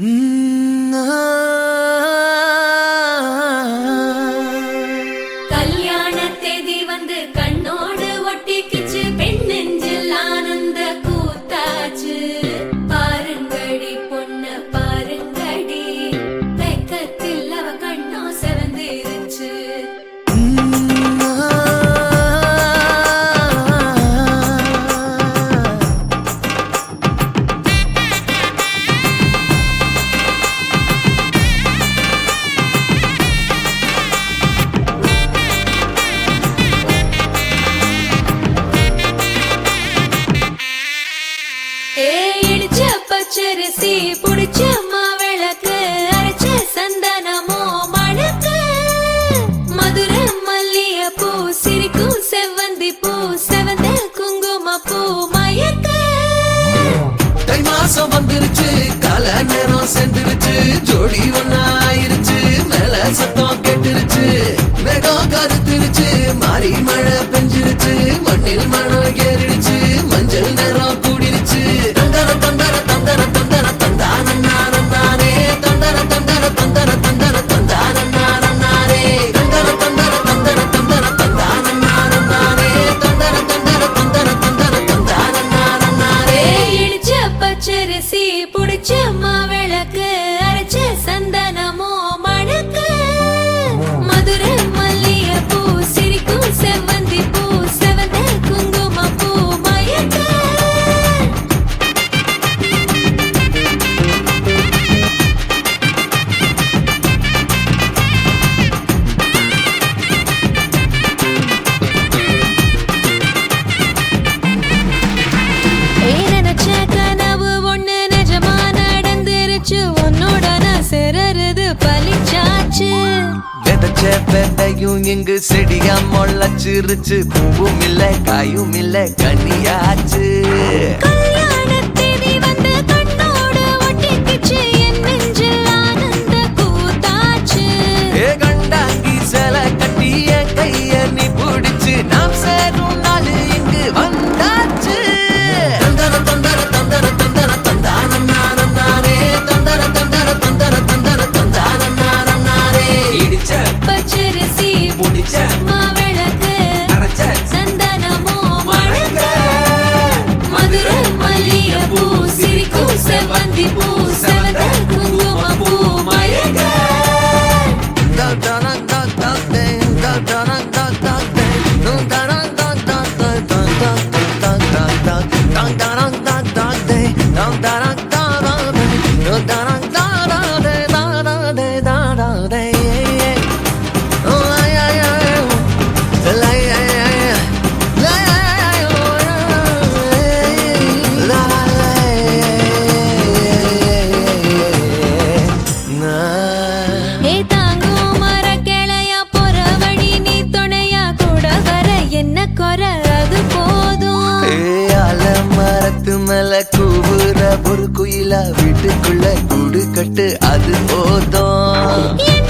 Mm. ஊத்தி புடிச்ச மாவிளக்கு அரைச்ச சந்தனமோ மணக்க. மதுர மல்லிய பூ சிரிக்கும் செவ்வந்தி பூ செவந்த குங்கும பூ மயக்க. தை மாசம் வந்துருச்சு கால நேரம் சென்றுருச்சு ஜோடி ஒன்னாயிருச்சு மேல சத்தம் கெட்டுருச்சு. மேகம் கருத்துருச்சு மாறி மழை பெஞ்சிருச்சு. அம்மா விளக்கு அரைச்ச சந்த வச்ச பெண்டையும் இங்கு செடியா முளைச்சிருச்சு. பூவும் இல்லை காயும் இல்லை கனியாச்சு. மரத்து மேல கூவுற ஒரு குயிலா வீட்டுக்குள்ள கூடு கட்டு அது போதும்.